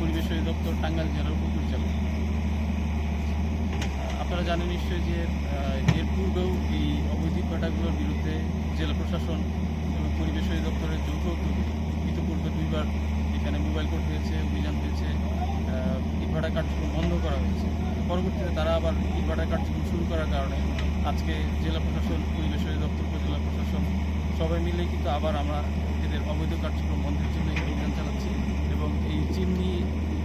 পরিবেশ দপ্তর টাঙ্গাইল জেলার উপপরিচালক আপনারা জানেন নিশ্চয়ই যে এর পূর্বেও এই অবৈধ ভাটাগুলোর বিরুদ্ধে জেলা প্রশাসন এবং পরিবেশ দপ্তরের যৌথ উদ্যোগে ইতিপূর্বে দুইবার এখানে মোবাইল কোর্ট হয়েছে, অভিযান হয়েছে ইটভাটা কার্যক্রম বন্ধ করা হয়েছে। পরবর্তীতে তারা আবার ইটভাটা কার্যক্রম শুরু করার কারণে আজকে জেলা প্রশাসন, পরিবেশ দপ্তর উপজেলা প্রশাসন সবাই মিলে কিন্তু আবার আমরা এদের অবৈধ কার্যক্রম বন্ধের জন্য এবং এই চিমনি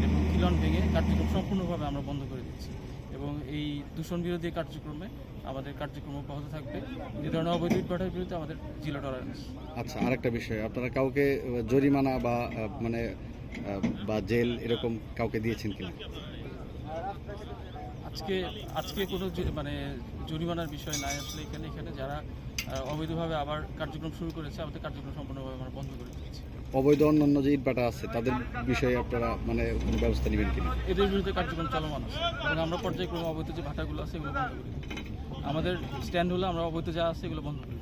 এবং খিলন ভেঙে কার্যক্রম সম্পূর্ণভাবে আমরা বন্ধ করে দিচ্ছি। এবং এই দূষণ বিরোধী কার্যক্রমে আমাদের কার্যক্রম অব্যাহত থাকবে। এই ধরনের অবৈধ ইটভাটার বিরুদ্ধে আমাদের জিরো টলারেন্স আচ্ছা আরেকটা বিষয় আপনারা কাউকে জরিমানা বা মানে বা জেল এরকম কাউকে দিয়েছেন কিনা? আজকে আজকে কোনো মানে জরিমানার বিষয় নাই আসলে এখানে এখানে যারা অবৈধভাবে আবার কার্যক্রম শুরু করেছে আমাদের কার্যক্রম সম্পূর্ণভাবে আমরা বন্ধ করে দিচ্ছি অবৈধ অন্যান্য যে ইটবাটা আছে, তাদের বিষয়ে আপনারা মানে ব্যবস্থা নেবেন কিনা? এদের বিরুদ্ধে কার্যক্রম চলমান আছে। এবং আমরা পর্যায়ক্রমে অবৈধ যে ভাটাগুলো আছে, এগুলো বন্ধ করি আমাদের স্ট্যান্ড হলে আমরা অবৈধ যা আছে, এগুলো বন্ধ করে